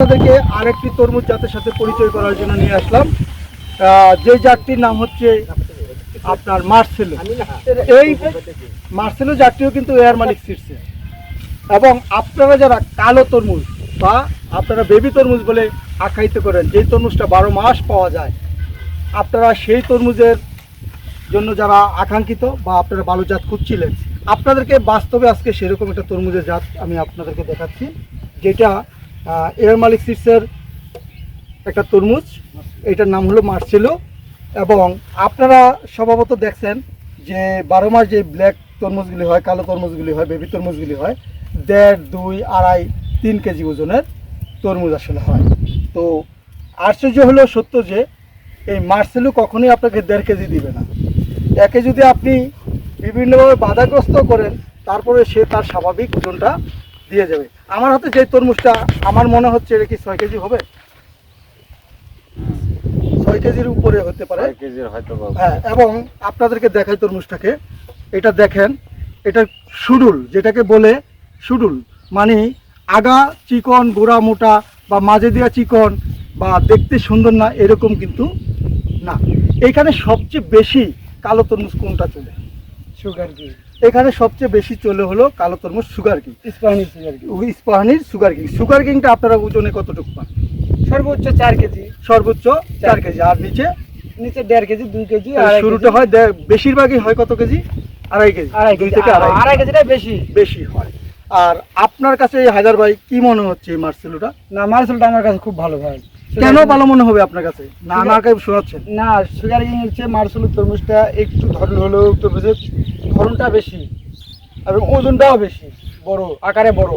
আপনাদেরকে আরেকটি তরমুজ জাতের সাথে পরিচয় করার জন্য নিয়ে আসলাম। যে জাতটির নাম হচ্ছে আপনার মার্সেলো। এই মার্সেলো জাতটিও কিন্তু এয়ার মালিক সিটসে এবং আপনারা যারা কালো তরমুজ বা আপনারা বেবি তরমুজ বলে আখ্যায়িত করেন, যেই তরমুজটা বারো মাস পাওয়া যায়, আপনারা সেই তরমুজের জন্য যারা আকাঙ্ক্ষিত বা আপনারা ভালো জাত খুঁজছিলেন, আপনাদেরকে বাস্তবে আজকে সেরকম একটা তরমুজের জাত আমি আপনাদেরকে দেখাচ্ছি, যেটা এয়ার মালিক সিটসের একটা তরমুজ। এটার নাম হলো মার্সেলো। এবং আপনারা স্বভাবত দেখছেন যে বারো মাস যে ব্ল্যাক তরমুজগুলি হয়, কালো তরমুজগুলি হয়, বেবি তরমুজগুলি হয়, দেড়, দুই, আড়াই, তিন কেজি ওজনের তরমুজ আসলে হয়। তো আশ্চর্য হলো সত্য যে এই মার্সেলো কখনোই আপনাকে দেড় কেজি দিবে না। একে যদি আপনি বিভিন্নভাবে বাধাগ্রস্ত করেন, তারপরে সে তার স্বাভাবিক ওজনটা দিয়ে যাবে আমার হাতে যে তরমুজটা আমার মনে হচ্ছে এটা কি ছয় কেজি হবে? ছয় কেজির উপরে হতে পারে। হয়তো হ্যাঁ এবং আপনাদেরকে দেখাই তরমুজটাকে। এটা দেখেন এটা সুডুল যেটাকে বলে সুডুল। মানে আগা চিকন গোড়া মোটা বা মাঝে দেওয়া চিকন বা দেখতে সুন্দর না এরকম কিন্তু না। এখানে সবচেয়ে বেশি কালো তরমুজ কোনটা চলে? সুগার কি এখানে সবচেয়ে বেশি চলে হলো কালো তরমুজ সুগার কিং স্পানিশ সুগার কি ইস্পাহানির সুগার কিং সুগার কিংটা আপনারা ওজনে কতটুকু পান? সর্বোচ্চ চার কেজি। সর্বোচ্চ চার কেজি। আর নিচে? নিচে দেড় কেজি দুই কেজি শুরুটা হয় বেশিরভাগই হয় কত কেজি? আড়াই কেজি। আড়াই দুই থেকে আড়াই আড়াই কেজিটা বেশি। বেশি হয়। আর আপনার কাছে এই হায়দার ভাই কি মনে হচ্ছে এই মার্সেলুটা? না মার্সেলটা আমার কাছে খুব ভালো ভাই। কেন ভালো মনে হবে আপনার কাছে? না আমার কাছে শোনাচ্ছেন। না সুগার কিং হচ্ছে মার্সেল তরমুজটা একটু ধরন হলেও তরমুজের ধরনটা বেশি এবং ওজনটাও বেশি বড় আকারে বড়।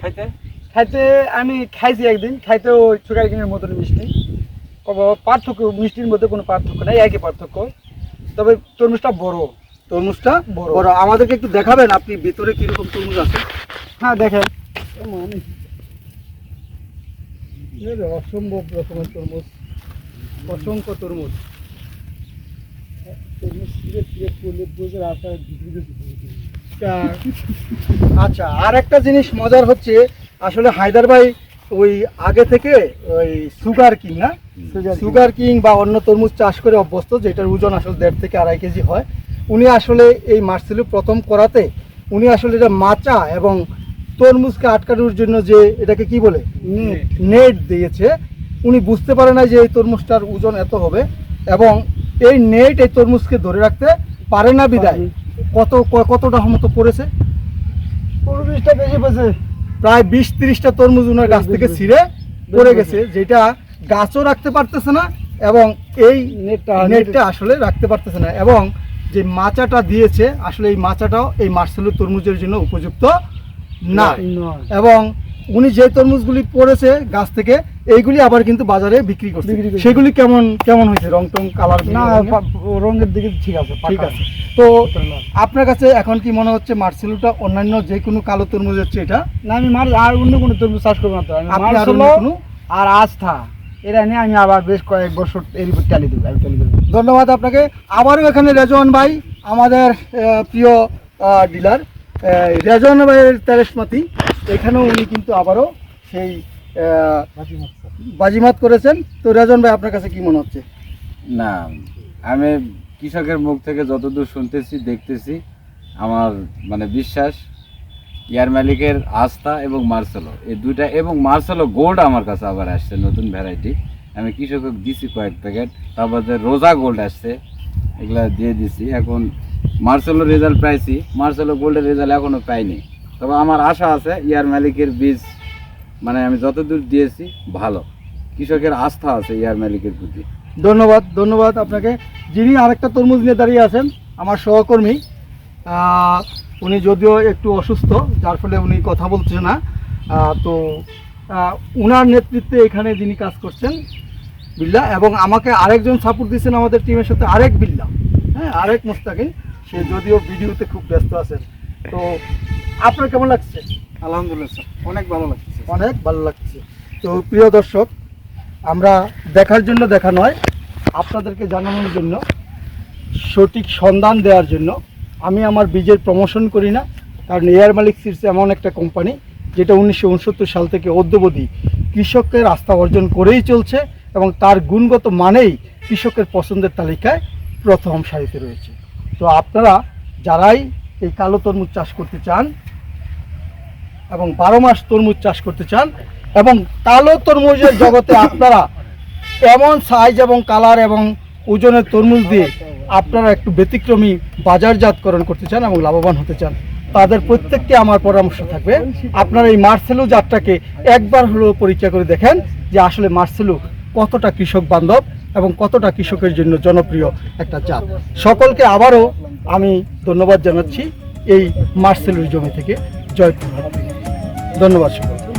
খাইতে? খাইতে আমি খাইছি একদিন খাইতেও সুগার কিং এর মতন মিষ্টি। পার্থক্য মিষ্টির মধ্যে কোনো পার্থক্য নাই একই পার্থক্য। তবে তরমুজটা বড়। তরমুজটা বড়। বড়। আমাদেরকে একটু দেখাবেন আপনি ভিতরে কীরকম তরমুজ আছে? হ্যাঁ দেখেন। অসম্ভব রকমের তরমুজ। অসংখ্য তরমুজ। আচ্ছা আর একটা জিনিস মজার হচ্ছে আসলে হায়দার ভাই ওই আগে থেকে ওই সুগার কিং না? Sugar king. বা অন্য তরমুজ চাষ করে অভ্যস্ত যেটার ওজন আসলে দেড় থেকে আড়াই কেজি হয় উনি আসলে এই মার্সেলু প্রথম করাতে উনি আসলে এটা মাচা এবং তরমুজকে আটকানোর জন্য যে এটাকে কি বলে? নেট। নেট দিয়েছে উনি বুঝতে পারে না যে এই তরমুজটার ওজন এত হবে এবং এই নেট এই তরমুজকে ধরে রাখতে পারে না বিদায়। কত কতটা মতো পড়েছে? বেশি পেয়েছে প্রায় বিশ তিরিশটা তরমুজ ওনার গাছ থেকে ছিঁড়ে পড়ে গেছে যেটা গাছও রাখতে পারতেছে না এবং এই নেটটা নেটটা আসলে রাখতে পারতেছে না এবং যে মাচাটা দিয়েছে আসলে এই মাচাটাও এই মার্সেলু তরমুজের জন্য উপযুক্ত না। এবং উনি যে তরমুজগুলি পড়েছে গাছ থেকে এইগুলি আবার কিন্তু বাজারে বিক্রি করছে। সেগুলি কেমন কেমন হয়েছে? রং টং কালার না রঙের দিকে ঠিক আছে ঠিক আছে। তো আপনার কাছে এখন কি মনে হচ্ছে মার্সেলুটা অন্যান্য যে কোনো কালো তরমুজ হচ্ছে এটা? না আমি মার আর অন্য কোনো তরমুজ চাষ করব না তো। আমি আর আস্থা এরা নিয়ে আমি আবার বেশ কয়েক বছর এর উপর চালিয়ে দেবো আমি চালিয়ে দেবো। ধন্যবাদ আপনাকে। আবারও এখানে রেজওয়ান ভাই আমাদের প্রিয় ডিলার রেজওয়ান ভাইয়ের তেরেসমাতি এখানেও উনি কিন্তু আবারও সেই বাজিমাত করেছেন। তো রেজওয়ান ভাই আপনার কাছে কি মনে হচ্ছে? না আমি কৃষকের মুখ থেকে যতদূর শুনতেছি দেখতেছি আমার মানে বিশ্বাস ইয়ার মালিকের আস্থা এবং মার্সেলো। এই দুইটা এবং মার্সেলো গোল্ড আমার কাছে আবার আসছে নতুন ভ্যারাইটি আমি কৃষকক দিছি কয়েক প্যাকেট তারপর যে রোজা গোল্ড আসছে এগুলা দিয়ে দিছি। এখন মার্সেলো রেজাল্ট পাইছি মার্সেলো গোল্ডের রেজাল্ট এখনও পাইনি। তবে আমার আশা আছে, ইয়ার মালিকের বীজ মানে আমি যতদূর দিয়েছি, ভালো। কৃষকের আস্থা আছে ইয়ার মালিকের প্রতি। ধন্যবাদ ধন্যবাদ আপনাকে। যিনি আরেকটা তরমুজ নিয়ে দাঁড়িয়ে আছেন, আমার সহকর্মী উনি যদিও একটু অসুস্থ, যার ফলে উনি কথা বলছে না। তো উনার নেতৃত্বে এখানে যিনি কাজ করছেন, বিল্লা, এবং আমাকে আরেকজন সাপোর্ট দিচ্ছেন আমাদের টিমের সাথে, আরেক বিল্লা হ্যাঁ আরেক মুস্তাকিন সে যদিও ভিডিওতে খুব ব্যস্ত আছেন। তো আপনার কেমন লাগছে? আলহামদুলিল্লাহ স্যার। অনেক ভালো লাগছে। অনেক ভালো লাগছে। তো প্রিয় দর্শক আমরা দেখার জন্য দেখা নয় আপনাদেরকে জানানোর জন্য সঠিক সন্ধান দেওয়ার জন্য। আমি আমার বীজের প্রমোশন করি না কারণ এয়ার মালিক সিটস এমন একটা কোম্পানি যেটা উনিশশো উনসত্তর সাল থেকে অদ্যবধি কৃষকের আস্থা অর্জন করেই চলছে এবং তার গুণগত মানেই কৃষকের পছন্দের তালিকায় প্রথম সারিতে রয়েছে। তো আপনারা যারাই এই কালো তরমুজ চাষ করতে চান এবং বারো মাস তরমুজ চাষ করতে চান এবং কালো তরমুজের জগতে আপনারা এমন সাইজ এবং কালার এবং ওজনের তরমুজ দিয়ে আপনারা একটু ব্যতিক্রমী বাজারজাতকরণ করতে চান এবং লাভবান হতে চান। তাদের প্রত্যেককে আমার পরামর্শ থাকবে। আপনারা এই মার্সেলু জাতটাকে একবার হলেও পরীক্ষা করে দেখেন যে আসলে মার্সেলু কতটা কৃষক বান্ধব এবং কতটা কৃষকের জন্য জনপ্রিয় একটা জাত। সকলকে আবারও আমি ধন্যবাদ জানাচ্ছি এই মার্সেলুর জমি থেকে। জয়পুর। ধন্যবাদ সকলকে।